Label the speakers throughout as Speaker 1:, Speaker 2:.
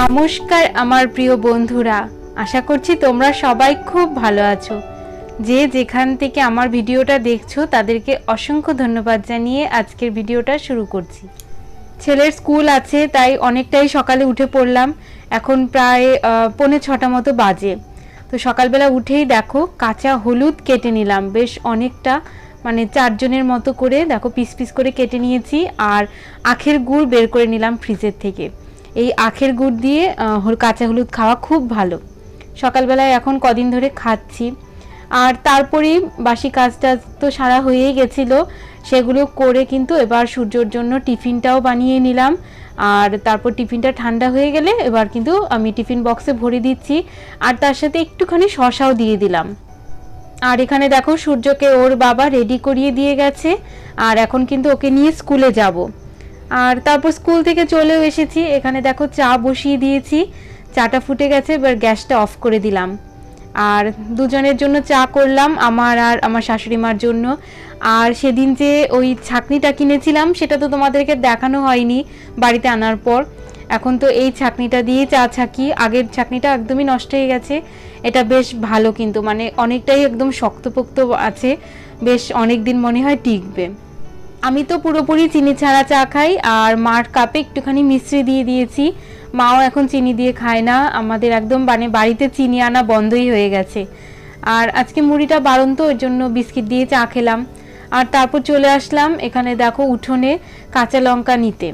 Speaker 1: নমস্কার আমার প্রিয় বন্ধুরা। আশা করছি তোমরা সবাই খুব ভালো আছো। যে যেখান থেকে আমার ভিডিওটা দেখছ, তাদেরকে অসংখ্য ধন্যবাদ জানিয়ে আজকের ভিডিওটা শুরু করছি। ছেলের স্কুল আছে, তাই অনেকটাই সকালে উঠে পড়লাম। এখন প্রায় পৌনে ছটা মতো বাজে। তো সকালবেলা উঠেই দেখো, কাঁচা হলুদ কেটে নিলাম। বেশ অনেকটা মানে চারজনের মতো করে দেখো, পিস পিস করে কেটে নিয়েছি। আর আখের গুড় বের করে নিলাম ফ্রিজের থেকে। এই আখের গুড় দিয়ে কাঁচা হলুদ খাওয়া খুব ভালো। সকালবেলায় এখন কদিন ধরে খাচ্ছি। আর তারপরেই বাসি কাজটা তো সারা হয়েই গেছিল। সেগুলো করে কিন্তু এবার সূর্যর জন্য টিফিনটাও বানিয়ে নিলাম। আর তারপর টিফিনটা ঠান্ডা হয়ে গেলে এবার কিন্তু আমি টিফিন বক্সে ভরে দিচ্ছি। আর তার সাথে একটুখানি শশাও দিয়ে দিলাম। আর এখানে দেখো সূর্যকে ওর বাবা রেডি করিয়ে দিয়ে গেছে। আর এখন কিন্তু ওকে নিয়ে স্কুলে যাব। আর তারপর স্কুল থেকে চলেও এসেছি। এখানে দেখো চা বসিয়ে দিয়েছি। চাটা ফুটে গেছে, এবার গ্যাসটা অফ করে দিলাম। আর দুজনের জন্য চা করলাম, আমার আর আমার শাশুড়ি মার জন্য। আর সেদিন যে ওই ছাকনিটা কিনেছিলাম, সেটা তো তোমাদেরকে দেখানো হয়নি বাড়িতে আনার পর। এখন তো এই ছাকনিটা দিয়ে চা ছাকি। আগের ছাকনিটা একদমই নষ্ট হয়ে গেছে। এটা বেশ ভালো কিন্তু মানে অনেকটাই একদম শক্তপোক্ত আছে। বেশ অনেক দিন মনে হয় টিকবে। আমি তো পুরোপুরি চিনি ছাড়া চা খাই, আর মার কাপে একটুখানি মিশ্রি দিয়ে দিয়েছি। মাও এখন চিনি দিয়ে খায় না, আমাদের একদম মানে বাড়িতে চিনি আনা বন্ধই হয়ে গেছে। আর আজকে মুড়িটা বারণ তো ওই জন্য বিস্কিট দিয়ে চা খেলাম। আর তারপর চলে আসলাম এখানে দেখো উঠোনে কাঁচা লঙ্কা নিতে।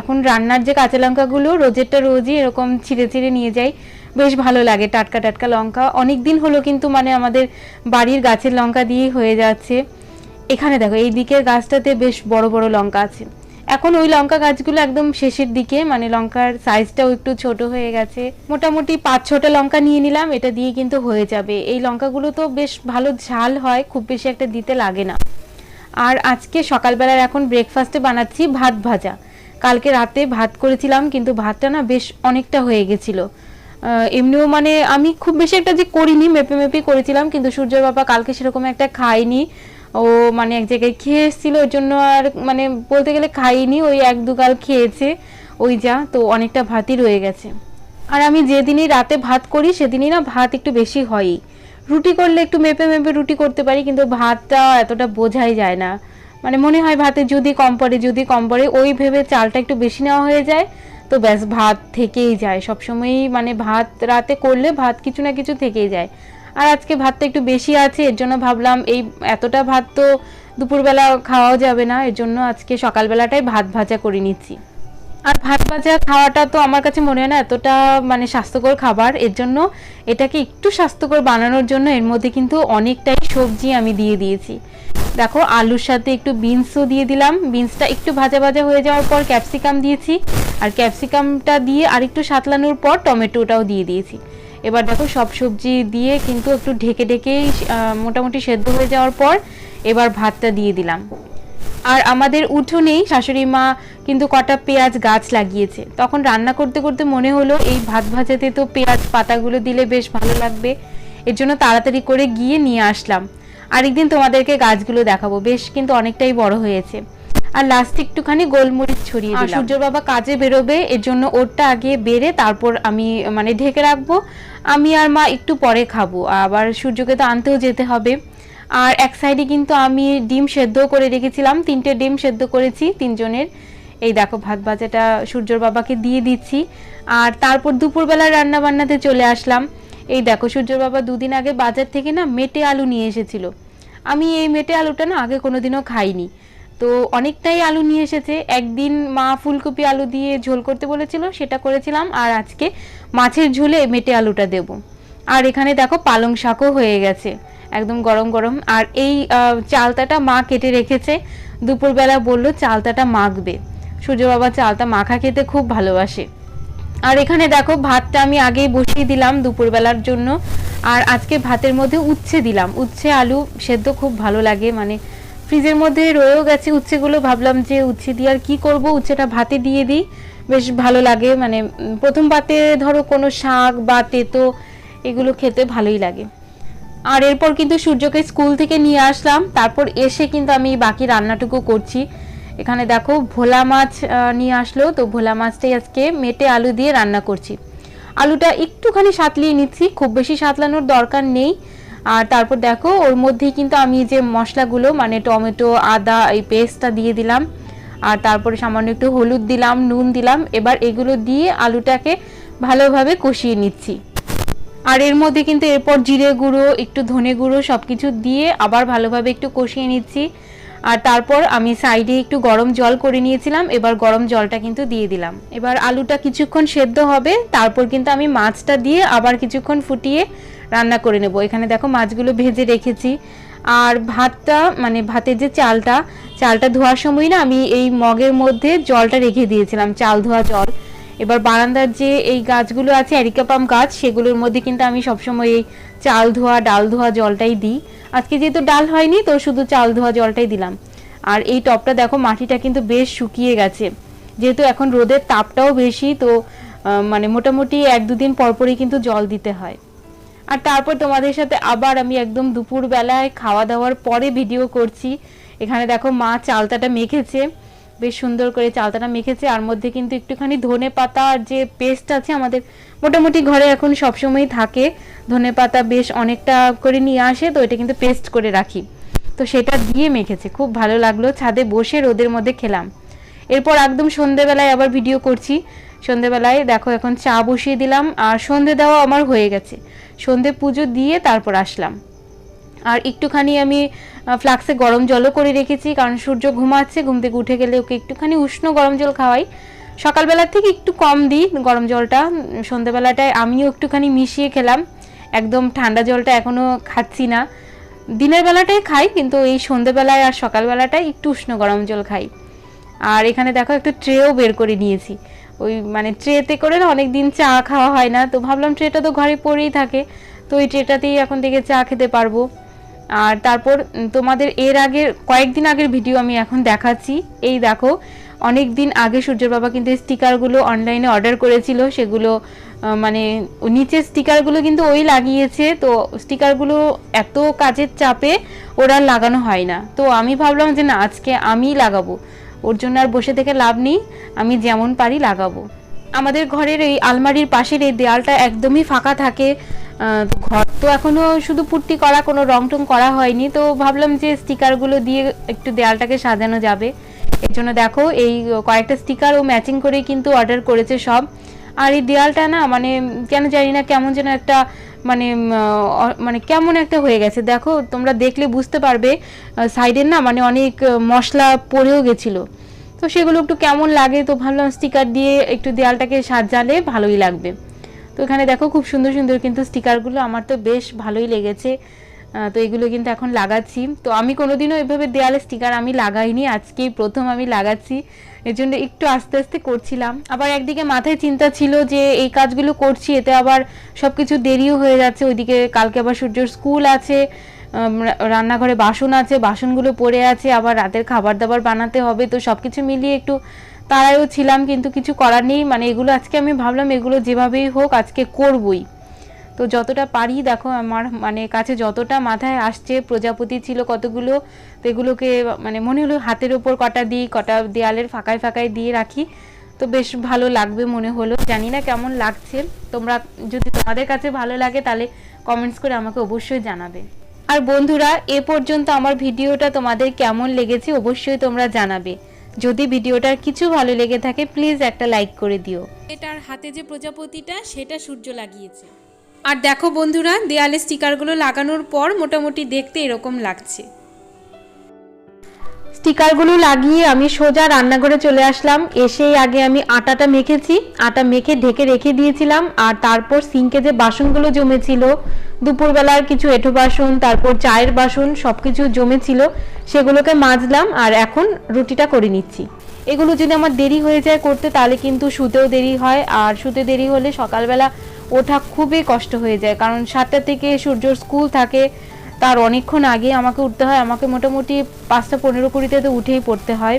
Speaker 1: এখন রান্নার যে কাঁচা লঙ্কাগুলো, রোজেরটা রোজই এরকম ছিঁড়ে ছিঁড়ে নিয়ে যাই। বেশ ভালো লাগে টাটকা টাটকা লঙ্কা। অনেক দিন হলো কিন্তু মানে আমাদের বাড়ির গাছের লঙ্কা দিয়েই হয়ে যাচ্ছে। এখানে দেখো, এই দিকের গাছটাতে বেশ বড় বড় লঙ্কা আছে। এখন ওই লঙ্কা গাছগুলো একদম শেষের দিকে মানে লঙ্কার সাইজটাও একটু ছোট হয়ে গেছে। মোটামুটি পাঁচ ছটা লঙ্কা নিয়ে নিলাম, এটা দিয়ে কিন্তু হয়ে যাবে। এই লঙ্কাগুলো তো বেশ ভালো ঝাল হয়, খুব বেশি একটা দিতে লাগে না। আর আজকে সকালবেলার এখন ব্রেকফাস্টে বানাচ্ছি ভাত ভাজা। কালকে রাতে ভাত করেছিলাম, কিন্তু ভাতটা না বেশ অনেকটা হয়ে গেছিল। এমনিও মানে আমি খুব বেশি একটা যে করিনি, মেপে মেপে করেছিলাম, কিন্তু সূর্যের বাবা কালকে সেরকম একটা খাইনি ও মানে এক জায়গায় খেয়ে এসেছিল, ওই জন্য আর মানে বলতে গেলে খাইনি, ওই এক দুগাল খেয়েছে, ওই যা, তো অনেকটা ভাতই রয়ে গেছে। আর আমি যেদিনই রাতে ভাত করি, সেদিনই না ভাত একটু বেশি হয়ই। রুটি করলে একটু মেপে মেপে রুটি করতে পারি, কিন্তু ভাতটা এতটা বোঝাই যায় না। মানে মনে হয় ভাতে যদি কম পড়ে, যদি কম পড়ে, ওই ভেবে চালটা একটু বেশি নেওয়া হয়ে যায়, তো ব্যাস ভাত থেকেই যায়। সবসময়ই মানে ভাত রাতে করলে ভাত কিছু না কিছু থেকেই যায়। আর আজকে ভাতটা একটু বেশি আছে, এর জন্য ভাবলাম এই এতটা ভাত তো দুপুরবেলা খাওয়াও যাবে না, এর জন্য আজকে সকালবেলাটাই ভাত ভাজা করে নিচ্ছি। আর ভাত ভাজা খাওয়াটা তো আমার কাছে মনে হয় না এতটা মানে স্বাস্থ্যকর খাবার, এর জন্য এটাকে একটু স্বাস্থ্যকর বানানোর জন্য এর মধ্যে কিন্তু অনেকটাই সবজি আমি দিয়ে দিয়েছি। দেখো আলুর সাথে একটু বিনসও দিয়ে দিলাম, বিনসটা একটু ভাজা ভাজা হয়ে যাওয়ার পর ক্যাপসিকাম দিয়েছি, আর ক্যাপসিকামটা দিয়ে আর একটু সাতলানোর পর টমেটোটাও দিয়ে দিয়েছি। এবার দেখো সব সবজি দিয়ে কিন্তু একটু ঢেকে ঢেকেই মোটামুটি সেদ্ধ হয়ে যাওয়ার পর এবার ভাতটা দিয়ে দিলাম। আর আমাদের উঠোনেই শাশুড়ি মা কিন্তু কটা পেঁয়াজ গাছ লাগিয়েছে। তখন রান্না করতে করতে মনে হলো এই ভাত ভাজাতে তো পেঁয়াজ পাতাগুলো দিলে বেশ ভালো লাগবে। এর জন্য তাড়াতাড়ি করে গিয়ে নিয়ে আসলাম। আরেকদিন তোমাদেরকে গাছগুলো দেখাবো। বেশ কিন্তু অনেকটাই বড় হয়েছে। আর লাস্টে একটুখানি গোলমরিচ ছড়িয়ে দিলাম। সূর্য বাবা কাজে বেরোবে এর জন্য ওরটা আগে বেড়ে তারপর আমি মানে ঢেকে রাখব। আমি আর মা একটু পরে খাব আবার সূর্যকে তো আনতেও যেতে হবে। আর এক সাইডে কিন্তু আমি ডিম সেদ্ধ করে রেখেছিলাম তিনটে ডিম সেদ্ধ করেছি তিনজনের। এই দেখো ভাত ভাজাটা সূর্যর বাবাকে দিয়ে দিচ্ছি। আর তারপর দুপুরবেলা রান্না বান্নাতে চলে আসলাম। এই দেখো সূর্যর বাবা দুদিন আগে বাজার থেকে না মেটে আলু নিয়ে এসেছিল। আমি এই মেটে আলুটা না আগে কোনোদিনও খাইনি। তো অনেকটাই আলু নিয়ে এসেছে। একদিন মা ফুলকপি আলু দিয়ে ঝোল করতে বলেছিল, সেটা করেছিলাম, আর আজকে মাছের ঝোলে মেটে আলুটা দেব। আর এখানে দেখো পালং শাকও হয়ে গেছে, একদম গরম গরম। আর এই চালতাটা মা কেটে রেখেছে। দুপুরবেলা বলল, চালতাটা মাখবে। সূর্য বাবা চালতা মাখা খেতে খুব ভালোবাসে। আর এখানে দেখো ভাতটা আমি আগেই বসিয়ে দিলাম দুপুরবেলার জন্য। আর আজকে ভাতের মধ্যে উচ্ছে দিলাম। উচ্ছে, আলু সেদ্ধ খুব ভালো লাগে মানে ফ্রিজের মধ্যে রয়েও গেছে উচ্ছেগুলো। ভাবলাম যে উচ্ছে দিয়ে আর কি করব? উচ্ছেটা ভাতে দিয়ে দিই। বেশ ভালো লাগে। মানে প্রথম পাতে ধরো কোনো শাক বা তেতো এগুলো খেতে ভালোই লাগে। আর এরপর কিন্তু সূর্যকে স্কুল থেকে নিয়ে আসলাম। তারপর এসে কিন্তু আমি বাকি রান্নাটুকু করছি। এখানে দেখো, ভোলা মাছ নিয়ে আসলো। তো ভোলা মাছটাই আজকে মেটে আলু দিয়ে রান্না করছি। আলুটা একটুখানি সাতলিয়ে নিচ্ছি। খুব বেশি সাতলানোর দরকার নেই। আর তারপর দেখো, ওর মধ্যেই কিন্তু আমি যে মশলাগুলো মানে টমেটো, আদা, এই পেস্টটা দিয়ে দিলাম। আর তারপরে সামান্য একটু হলুদ দিলাম, নুন দিলাম। এবার এগুলো দিয়ে আলুটাকে ভালোভাবে কষিয়ে নিচ্ছি। আর এর মধ্যে কিন্তু এরপর জিরে গুঁড়ো, একটু ধনে গুঁড়ো সব কিছু দিয়ে আবার ভালোভাবে একটু কষিয়ে নিচ্ছি। আর তারপর আমি সাইডে একটু গরম জল করে নিয়েছিলাম, এবার গরম জলটা কিন্তু দিয়ে দিলাম। এবার আলুটা কিছুক্ষণ সেদ্ধ হবে, তারপর কিন্তু আমি মাছটা দিয়ে আবার কিছুক্ষণ ফুটিয়ে রান্না করে নেব। এখানে দেখো মাছগুলো ভেজে রেখেছি। আর ভাতটা মানে ভাতের যে চালটা চালটা ধোয়ার সময় না আমি এই মগের মধ্যে জলটা রেখে দিয়েছিলাম, চাল ধোয়া জল। এবার বারান্দার যে এই গাছগুলো আছে, অ্যারিকাপাম গাছ, সেগুলোর মধ্যে কিন্তু আমি সবসময় এই চাল ধোয়া, ডাল ধোয়া জলটাই দিই। আজকে যেহেতু ডাল হয়নি, তো শুধু চাল ধোয়া জলটাই দিলাম। আর এই টপটা দেখো, মাটিটা কিন্তু বেশ শুকিয়ে গেছে। যেহেতু এখন রোদের তাপটাও বেশি, তো মানে মোটামুটি এক দুদিন পরপরই কিন্তু জল দিতে হয়। আর তারপর তোমাদের সাথে আবার আমি একদম দুপুর বেলায় খাওয়া দাওয়ার পরে ভিডিও করছি। এখানে দেখো মা চালতাটা মেখেছে। বেশ সুন্দর করে চালতাটা মেখেছে। আর মধ্যে কিন্তু একটুখানি ধনে পাতা আর যে পেস্ট আছে আমাদের মোটামুটি ঘরে এখন সবসময় থাকে। ধনে পাতা বেশ অনেকটা করে নিয়ে আসে, তো এটা কিন্তু পেস্ট করে রাখি। তো সেটা দিয়ে মেখেছে। খুব ভালো লাগল। ছাদে বসে রোদের মধ্যে খেলাম। এরপর একদম সন্ধেবেলায় আবার ভিডিও করছি। সন্ধেবেলায় দেখো এখন চা বসিয়ে দিলাম আর সন্ধে দেওয়া আমার হয়ে গেছে। সন্ধে পুজো দিয়ে তারপর আসলাম। আর একটুখানি আমি ফ্লাক্সে গরম জলও করে রেখেছি কারণ সূর্য ঘুমাচ্ছে, ঘুম থেকে উঠে গেলে ওকে একটুখানি উষ্ণ গরম জল খাওয়াই। সকালবেলার থেকে একটু কম দিই গরম জলটা, সন্ধেবেলাটায় আমিও একটুখানি মিশিয়ে খেলাম। একদম ঠান্ডা জলটা এখনও খাচ্ছি না। দিনের বেলাটাই খাই, কিন্তু এই সন্ধেবেলায় আর সকালবেলাটায় একটু উষ্ণ গরম জল খাই। আর এখানে দেখো একটা ট্রেও বের করে নিয়েছি। ওই মানে ট্রেতে করে না অনেক দিন চা খাওয়া হয় না। তো ভাবলাম ট্রেটা তো ঘরে পড়েই থাকে। তো ওই ট্রেটাতেই এখন থেকে চা খেতে পারব। আর তারপর তোমাদের এর আগের কয়েকদিন আগের ভিডিও আমি এখন দেখাচ্ছি। এই দেখো অনেক দিন আগে সূর্যের বাবা কিন্তু স্টিকারগুলো অনলাইনে অর্ডার করেছিল। সেগুলো মানে ও নিচের স্টিকারগুলো কিন্তু ওই লাগিয়েছে। তো স্টিকারগুলো এত কাজের চাপে ওরা লাগানো হয় না। তো আমি ভাবলাম যে না, আজকে আমিই লাগাবো। ওর জন্য আর বসে থেকে লাভ নেই, আমি যেমন পারি লাগাবো। আমাদের ঘরের এই আলমারির পাশের এই দেয়ালটা একদমই ফাঁকা থাকে। ঘর তো এখনও শুধু পুট্টি করা, কোনো রং টং করা হয়নি। তো ভাবলাম যে স্টিকারগুলো দিয়ে একটু দেয়ালটাকে সাজানো যাবে। এর জন্য দেখো, এই কয়েকটা স্টিকার ও ম্যাচিং করেই কিন্তু অর্ডার করেছে সব। আর এই দেয়ালটা না মানে কেন জানি না, কেমন যেন একটা মানে মানে কেমন একটা হয়ে গেছে। দেখো, তোমরা দেখলে বুঝতে পারবে সাইডের না মানে অনেক মশলা পড়েও গেছিল। তো সেগুলো একটু কেমন লাগে, তো ভাবলাম স্টিকার দিয়ে একটু দেয়ালটাকে সাজালে ভালোই লাগবে। তো এখানে দেখো, খুব সুন্দর সুন্দর কিন্তু স্টিকারগুলো আমার তো বেশ ভালোই লেগেছে। তো এগুলো কিন্তু এখন লাগাচ্ছি। তো আমি কোনোদিনও এভাবে দেয়ালে স্টিকার আমি লাগাইনি। আজকেই প্রথম আমি লাগাচ্ছি। এর জন্য একটু আস্তে আস্তে করছিলাম। আবার একদিকে মাথায় চিন্তা ছিল যে এই কাজগুলো করছি, এতে আবার সব কিছু দেরিও হয়ে যাচ্ছে। ওইদিকে কালকে আবার সূর্যর স্কুল আছে রান্নাঘরে বাসন আছে, বাসনগুলো পড়ে আছে, আবার রাতের খাবার দাবার বানাতে হবে। তো সব কিছু মিলিয়ে একটু তাড়ায়ও ছিলাম, কিন্তু কিছু করার নেই। মানে এগুলো আজকে আমি ভাবলাম, এগুলো যেভাবেই হোক আজকে করবই। তো যতটা পারি দেখো আমার মানে কাছে যতটা মাথায় আসছে, প্রজাপতি ছিল কতগুলো, তো এগুলোকে মানে মনে হলো হাতের ওপর কটা দিই, কটা দেয়ালের ফাঁকায় ফাঁকায় দিয়ে রাখি। তো বেশ ভালো লাগবে মনে হলো। জানি না কেমন লাগছে। তোমরা যদি তোমাদের কাছে ভালো লাগে তাহলে কমেন্টস করে আমাকে অবশ্যই জানাবে। আর বন্ধুরা, এ পর্যন্ত আমার ভিডিওটা তোমাদের কেমন লেগেছে অবশ্যই তোমরা জানাবে। যদি ভিডিওটার কিছু ভালো লেগে থাকে প্লিজ একটা লাইক করে দিও।
Speaker 2: এটার হাতে যে প্রজাপতিটা, সেটা সূর্য লাগিয়েছে। আর দেখো বন্ধুরা, দেয়ালে স্টিকারগুলো লাগানোর পর মোটামুটি দেখতে এরকম লাগছে।
Speaker 1: স্টিকারগুলো লাগিয়ে আমি সোজা রান্নাঘরে চলে আসলাম। এসেই আগে আমি আটাটা মেখেছি। আটা মেখে ঢেকে রেখে দিয়েছিলাম। আর তারপর সিঙ্কে যে বাসনগুলো জমেছিল, দুপুরবেলার কিছু এঁঠো বাসন, তারপর চায়ের বাসন সব কিছু জমেছিল, সেগুলোকে মাজলাম আর এখন রুটিটা করে নিচ্ছি। এগুলো যদি আমার দেরি হয়ে যায় করতে, তাহলে কিন্তু শুতেও দেরি হয়। আর শুতে দেরি হলে সকালবেলা ওঠা খুবই কষ্ট হয়ে যায়। কারণ সাতটা থেকে সূর্যর স্কুল থাকে, তার অনেকক্ষণ আগে আমাকে উঠতে হয়। আমাকে মোটামুটি পাঁচটা, পনেরো কুড়িতে তো উঠেই পড়তে হয়।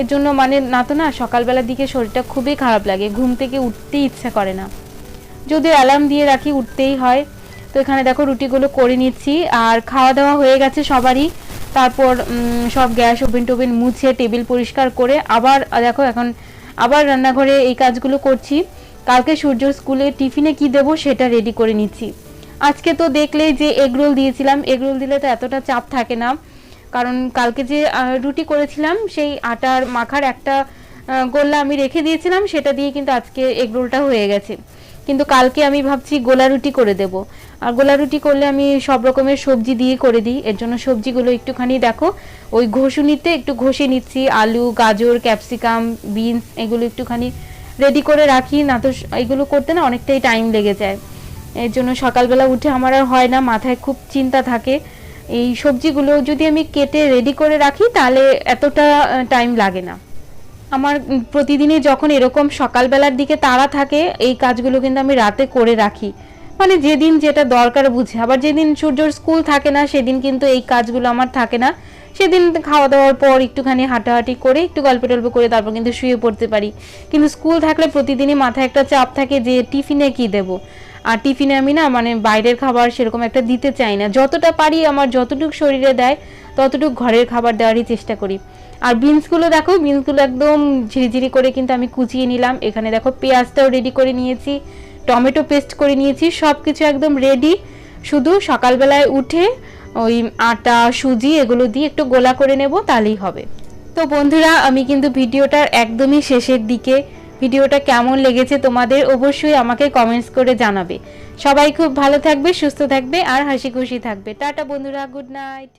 Speaker 1: এর জন্য মানে না তো না, সকালবেলার দিকে শরীরটা খুবই খারাপ লাগে। ঘুম থেকে উঠতেই ইচ্ছা করে না। যদি অ্যালার্ম দিয়ে রাখি, উঠতেই হয়। তো এখানে দেখো রুটিগুলো করে নিচ্ছি। আর খাওয়া দাওয়া হয়ে গেছে সবারই। তারপর সব গ্যাস ওভেন টোভেন মুছে, টেবিল পরিষ্কার করে আবার, দেখো এখন আবার রান্নাঘরে এই কাজগুলো করছি। কালকে সূর্যর স্কুলে টিফিনে কি দেবো সেটা রেডি করে নিচ্ছি। আজকে তো দেখলেই যে এগরোল দিয়েছিলাম এগরোল দিলে তো এতটা চাপ থাকে না। কারণ কালকে যে রুটি করেছিলাম, সেই আটার মাখার একটা গোল্লা আমি রেখে দিয়েছিলাম, সেটা দিয়ে কিন্তু আজকে এগরোলটা হয়ে গেছে। কিন্তু কালকে আমি ভাবছি গোলা রুটি করে দেব। আর গোলা রুটি করলে আমি সব রকমের সবজি দিয়ে করে দিই। এর জন্য সবজিগুলো একটুখানি দেখো, ওই ঘষুনিতে একটু ঘষে নিচ্ছি, আলু, গাজর, ক্যাপসিকাম, বিনস, এগুলো একটুখানি রেডি করে রাখি, না তো এগুলো করতে না অনেকটাই টাইম লেগে যায়। এর জন্য সকালবেলা উঠে আমার আর হয় না, মাথায় খুব চিন্তা থাকে। এই সবজিগুলো যদি আমি কেটে রেডি করে রাখি, তাহলে এতটা টাইম লাগে না। আমার প্রতিদিনই যখন এরকম সকালবেলার দিকে তাড়া থাকে, এই কাজগুলো কিন্তু আমি রাতে করে রাখি। মানে যেদিন যেটা দরকার বুঝে। আবার যেদিন সূর্যর স্কুল থাকে না, সেদিন কিন্তু এই কাজগুলো আমার থাকে না। সেদিন খাওয়া দাওয়ার পর একটুখানি হাঁটাহাঁটি করে একটু গল্প টল্প করে তারপর কিন্তু শুয়ে পড়তে পারি। কিন্তু স্কুল থাকলে প্রতিদিনই মাথায় একটা চাপ থাকে যে টিফিনে কি দেব? আর টিফিনে আমি না মানে বাইরের খাবার সেরকম একটা দিতে চাই না। যতটা পারি আমার যতটুকু শরীরে দেয়, ততটুকু ঘরের খাবার দেওয়ারই চেষ্টা করি। আর বিনসগুলো দেখো, বিনসগুলো একদম ঝিরিঝিরি করে কিন্তু আমি কুচিয়ে নিলাম। এখানে দেখো পেঁয়াজটাও রেডি করে নিয়েছি, টমেটো পেস্ট করে নিয়েছি সব কিছু একদম রেডি শুধু সকালবেলায় উঠে ওই আটা, সুজি এগুলো দিয়ে একটু গোলা করে নেব, তাহলেই হবে। তো বন্ধুরা, আমি কিন্তু ভিডিওটার একদমই শেষের দিকে, ভিডিওটা কেমন লেগেছে তোমাদের অবশ্যই আমাকে কমেন্টস করে জানাবে। সবাই খুব ভালো থাকবে, সুস্থ থাকবে, আর হাসি খুশি থাকবে। টাটা বন্ধুরা গুড নাইট